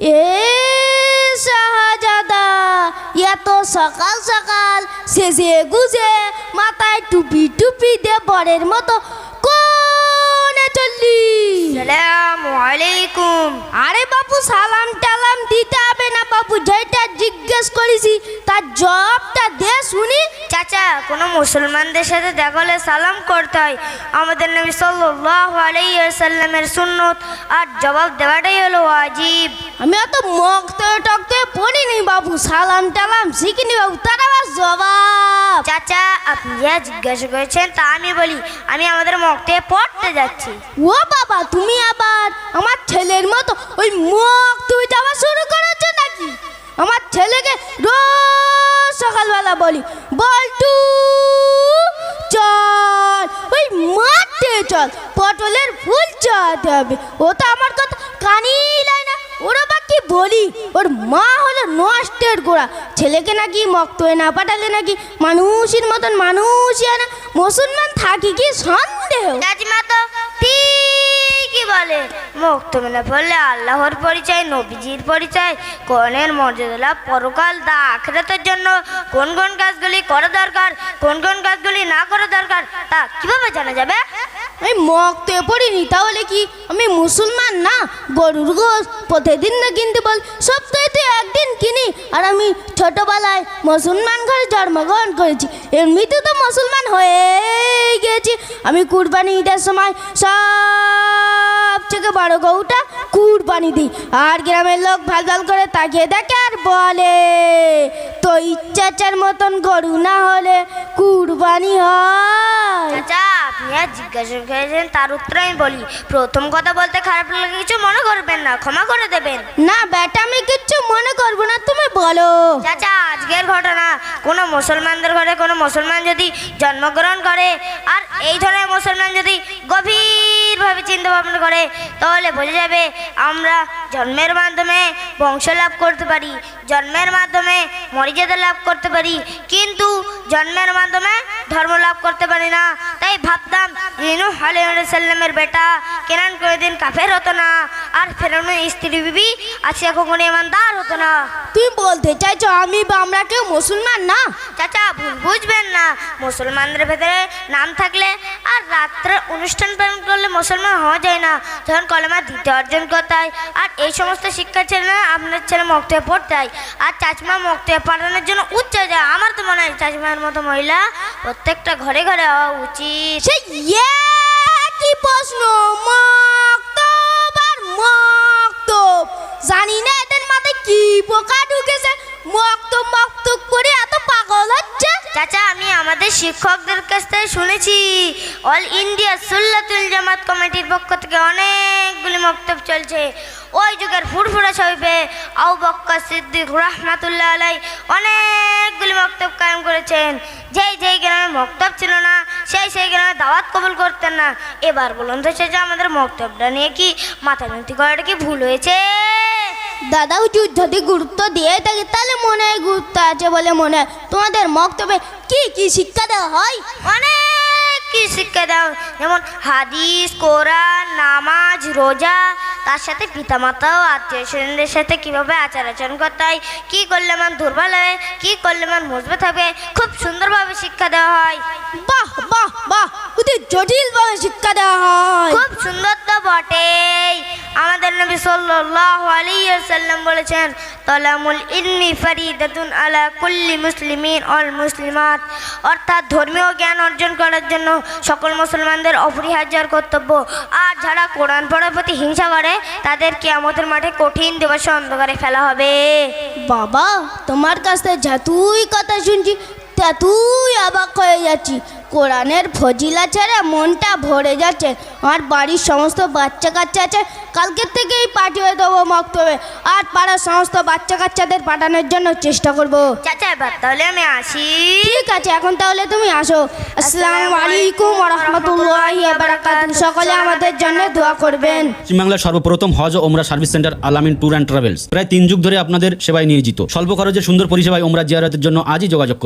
এ শাহজাদা এত সকাল সকাল শেষে গুজে মাথায় টুপি টুপি দে বরের মতো। কোনে চললি? সালামু আলাইকুম। আরে বাপু সালাম টালাম দিতে হবে না বাপু যেটা জিজ্ঞেস করেছি তার জবাবটা দে শুনি। চাচা কোনো মুসলমানদের সাথে দেখা হলে সালাম করতে হয়। আমাদের নবী সাল্লাল্লাহু আলাইহি সাল্লামের সুন্নত আর জবাব দেওয়াটাই হলো ওয়াজিব। আমি অত মক্ত টকতে পড়িনি বাবু সালাম টালাম শিখিনি বাবু তার আবার জবাব। চাচা আপনি যা জিজ্ঞাসা করেছেন তা আমি বলি আমি আমাদের মক্তে পড়তে যাচ্ছি। ও বাবা তুমি আবার আমার ছেলের মতো ওই মুখ তুই চল পটলের ফুল চাতে হবে। ও তো আমার কথা কানেই লাই না। ওরা বা কি বলি? ওর মা হলো নষ্টের গোড়া। ছেলেকে নাকি মক্তয়ে না পাঠালে নাকি মানুষের মতন মানুষই না। মুসলমান থাকি কি সন্দেহ? চাচিমা তো ঠিকই বলে। মুক্ত মেলা পড়লে আল্লাহর পরিচয়, নবীজির পরিচয় কোরআনের মর্যাদা লাভ, পরকাল দা আখেরাতের জন্য কোন কোন কাজগুলি করা দরকার, কোন কোন কাজগুলি না করা দরকার, তা কীভাবে জানা যাবে? আমি মক্তে পড়িনি, তাহলে কি আমি মুসলমান না? গরুর গোস প্রতিদিন না কিনতে বল, সপ্তাহে একদিন কিনি। আর আমি ছোটোবেলায় মুসলমান ঘরে জন্মগ্রহণ করেছি, এমনিতে তো মুসলমান হয়ে গেছি আমি কুরবানি ঈদের সময় সব থেকে বড় গৌটা কুরবানি দিই। আর গ্রামের লোক ভালো ভালো করে তাকিয়ে দেখে আর বলে তো ইচ্ছাচার মতন গরু না হলে কুরবানি হয়। আচ্ছা জিজ্ঞাসা করেছেন তার উত্তর আমি বলি প্রথম কথা বলতে খারাপ লাগলে কিছু মনে করবেন না ক্ষমা করে দেবেন। না বেটা আমি কিচ্ছু মনে করব না তুমি বলো। চাচা আজকের ঘটনা কোনো মুসলমানদের ঘরে কোনো মুসলমান যদি জন্মগ্রহণ করে আর এই ধরনের মুসলমান যদি গভীরভাবে চিন্তা ভাবনা করে তাহলে বোঝা যাবে আমরা জন্মের মাধ্যমে বংশ লাভ করতে পারি জন্মের মাধ্যমে মর্যাদা লাভ করতে পারি কিন্তু জন্মের মাধ্যমে ধর্ম লাভ করতে পারি না। তাই ভাবতাম ইনু সাল্লামের বেটা কেনান করে দিন কাফের হতো না আর ফেরানোর স্ত্রী বিবি আজকে কখনো ইমানদার হতো না। তুই বলতে চাইছো আমি বা আমরা কেউ মুসলমান না? চাচা ভুল বুঝবেন না। মুসলমানদের ভেতরে নাম থাকলে আর রাত্রে অনুষ্ঠান পালন করলে মুসলমান হওয়া যায় না। যখন কলেমা দিতে অর্জন করতে হয় আর এই সমস্ত শিক্ষা ছেলে না আপনার ছেলে মক্তে পড়তে হয় আর চাচমা মক্তে পাঠানোর জন্য উচ্চ যায় আমার তো মনে হয় চাচমার মতো মহিলা প্রত্যেকটা ঘরে ঘরে হওয়া উচিত। সে কি প্রশ্ন মক্তব আর মক্তব। জানি না এদের মাথায় কি পোকা ঢুকেছে। মক্তব মক্তব করে এত পাগল হচ্ছে। চাচা, আমি আমাদের শিক্ষকদের কাছ থেকে শুনেছি, অল ইন্ডিয়া সুল্লাতুল জামাত কমিটির পক্ষ থেকে অনেকগুলি মক্তব চলছে। ওই যুগের ফুরফুরা শরীফে আউ বক্কা সিদ্দিক রহমাতুল্লাহ আলাই অনেকগুলি মক্তব কায়েম করেছেন। যেই যেই গ্রামে মক্তব ছিল না সেই সেই গ্রামে দাওয়াত কবুল করতেন না। এবার বলুন তো সে যে আমাদের মক্তবটা নিয়ে কি মাথামিতি করাটা কি ভুল হয়েছে? দাদা উচিত যদি গুরুত্ব দিয়ে থাকে তাহলে মনে হয় গুরুত্ব আছে বলে মনে হয়। তোমাদের মক্তবে কি কি শিক্ষা দেওয়া হয়? অনেক কি শিক্ষা দাও যেমন হাদিস কোরআন নামাজ রোজা তার সাথে পিতামাতা ও আত্মীয় স্বজনদের সাথে কীভাবে আচার আচরণ করতে হয়? কী করলে মান দুর্বল হবে কী করলে মান মজবুত হবে খুব সুন্দরভাবে শিক্ষা দেওয়া হয়। বাহ বাহ বাহ অতি জটিলভাবে শিক্ষা দেওয়া হয়। খুব সুন্দর তো আমাদের নবী সাল্লাল্লাহু আলাইহি সাল্লাম বলেছেন, তলামুল ইলমি ফারিদাতুন আলা কুল্লি মুসলিমিন অল মুসলিমাত। অর্থাৎ ধর্মীয় জ্ঞান অর্জন করার জন্য সকল মুসলমানদের অপরিহার্য কর্তব্য। আর যারা কোরআন পড়ার প্রতি হিংসা করে, তাদের কিয়ামতের মাঠে কঠিন দিবসে অন্ধকারে ফেলা হবে। বাবা, তোমার কাছ থেকে যতই কথা শুনছি ততই অবাক হয়ে যাচ্ছি কোরআনের ফজিলা ছেড়ে মনটা ভরে যাচ্ছে। আমার বাড়ির সমস্ত বাচ্চা কাচ্চা আছে কালকের থেকেই পাঠিয়ে দেবো মক্তবে। আর পাড়ার সমস্ত বাচ্চা কাচ্চাদের পাঠানোর জন্য চেষ্টা করব। চাচা এবার তাহলে আমি আসি। ঠিক আছে এখন তাহলে তুমি আসো। আসসালামু আলাইকুম রহমতুল্লাহি বারাকাতুহু সকলে আমাদের জন্য দোয়া করবেন। পশ্চিমবাংলার সর্বপ্রথম হজ ও ওমরা service centre Alamin tour and travels. প্রায় তিন যুগ ধরে আপনাদের সেবায় নিয়োজিত। স্বল্প খরচে সুন্দর পরিষেবায় ওমরা জিয়ারতের জন্য আজই যোগাযোগ করুন।